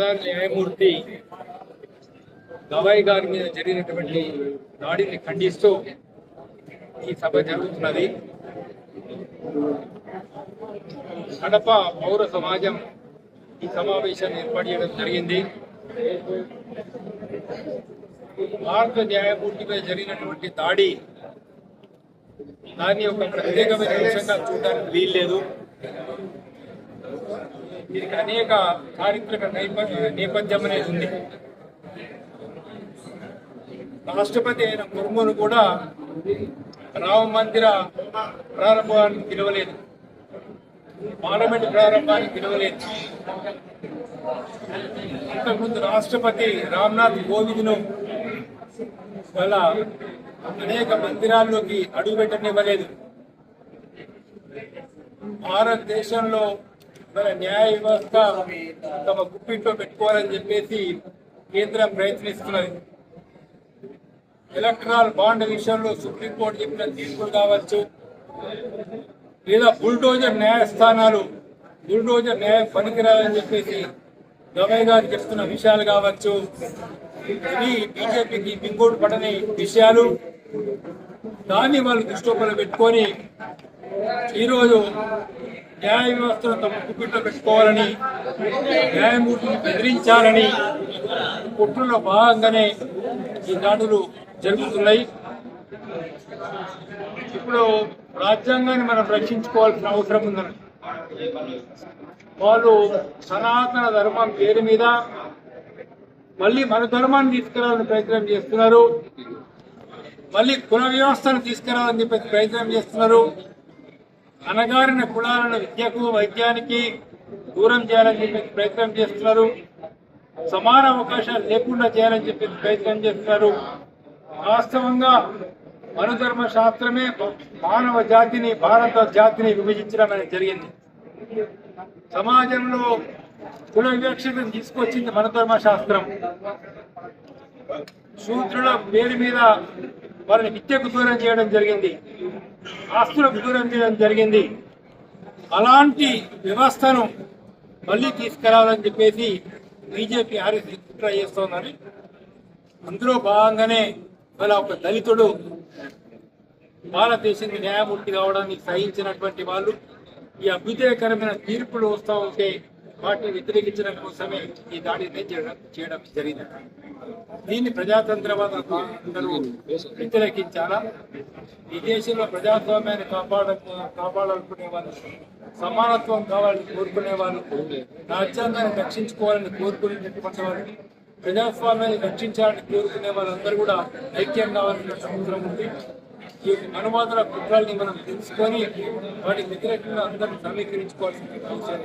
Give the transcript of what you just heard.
ప్రధాన న్యాయమూర్తి గవాయి గారి మీద జరిగినటువంటి దాడిని ఖండిస్తూ ఈ సభ జరుగుతున్నది. కడప పౌర సమాజం ఈ సమావేశాన్ని ఏర్పాటు చేయడం జరిగింది. భారత న్యాయమూర్తి మీద జరిగినటువంటి దాడి దాన్ని ఒక ప్రత్యేకమైన అంశంగా చూడడానికి వీల్లేదు. దీనికి అనేక చారిత్రక నేపథ్యం అనేది ఉంది. రాష్ట్రపతి అయిన ముర్మును కూడా రామ మందిర ప్రారంభానికి పిలవలేదు. పార్లమెంట్ ప్రారంభానికి పిలవలేదు. అంతకుముందు రాష్ట్రపతి రామ్నాథ్ కోవింద్ను వాళ్ళ అనేక మందిరాల్లోకి అడుగుపెట్టనివ్వలేదు. భారతదేశంలో మన న్యాయ వ్యవస్థ తమ గుప్పిట్లో పెట్టుకోవాలని చెప్పేసి కేంద్రం ప్రయత్నిస్తున్నది. ఎలక్ట్రాల్ బాండ్ విషయంలో సుప్రీంకోర్టు చెప్పిన తీర్పులు కావచ్చు లేదా బుల్డోజర్ న్యాయస్థానాలు బుల్డోజర్ న్యాయం పనికిరాలని చెప్పేసి గవయ్ గారు చెప్తున్న విషయాలు కావచ్చు ఇవి బీజేపీకి మింగోడు పడని విషయాలు దాన్ని వాళ్ళు దృష్టిలో పెట్టుకొని ఈరోజు న్యాయ వ్యవస్థను తమ కుప్పిట్లో పెట్టుకోవాలని న్యాయమూర్తిని బెదిరించాలని కుట్రలో భాగంగానే ఈ దాడులు జరుగుతున్నాయి. ఇప్పుడు రాజ్యాంగాన్ని మనం రక్షించుకోవాల్సిన అవసరం ఉందని. వాళ్ళు సనాతన ధర్మం పేరు మీద మళ్ళీ మన ధర్మాన్ని తీసుకురావాలని ప్రయత్నం చేస్తున్నారు. మళ్ళీ కుల వ్యవస్థను తీసుకురావాలని చెప్పి ప్రయత్నం చేస్తున్నారు. అనగారిన కులాలను విద్యకు వైద్యానికి దూరం చేయాలని చెప్పి ప్రయత్నం చేస్తున్నారు. సమాన అవకాశాలు లేకుండా చేయాలని చెప్పి ప్రయత్నం చేస్తున్నారు. వాస్తవంగా మనుధర్మ శాస్త్రమే మానవ జాతిని భారత జాతిని విభజించడం అనేది జరిగింది. సమాజంలో కుల వివక్షతను తీసుకొచ్చింది మనధర్మ శాస్త్రం శూద్రుల పేరు మీద వారిని విద్యకు దూరం చేయడం జరిగింది. ఆస్తులకు దూరం చేయడం జరిగింది. అలాంటి వ్యవస్థను మళ్ళీ తీసుకురావాలని చెప్పేసి బీజేపీ ఆర్ఎస్ ట్రై చేస్తోందని అందులో భాగంగానే ఇవాళ ఒక దళితుడు భారతదేశానికి న్యాయమూర్తి కావడానికి సహించినటువంటి వాళ్ళు ఈ అభ్యుదయకరమైన తీర్పులు వస్తూ ఉంటే వాటిని వ్యతిరేకించడం కోసమే ఈ దాడిని చేయడం చేయడం జరిగింది. దీన్ని ప్రజాతంత్రవాద అందరూ వ్యతిరేకించాలా? ఈ దేశంలో ప్రజాస్వామ్యాన్ని కాపాడ కాపాడాలనుకునే వాళ్ళు సమానత్వం కావాలని కోరుకునే వాళ్ళు రాజ్యాంగాన్ని రక్షించుకోవాలని కోరుకునేటటువంటి వాళ్ళు ప్రజాస్వామ్యాన్ని రక్షించాలని కోరుకునే వాళ్ళందరూ కూడా ఐక్యం కావాల్సిన అవసరం ఉంది. ఈ అనువాదాల కుట్రాలని మనం తెలుసుకొని వాటికి వ్యతిరేకంగా అందరినీ సమీకరించుకోవాల్సిన అవసరం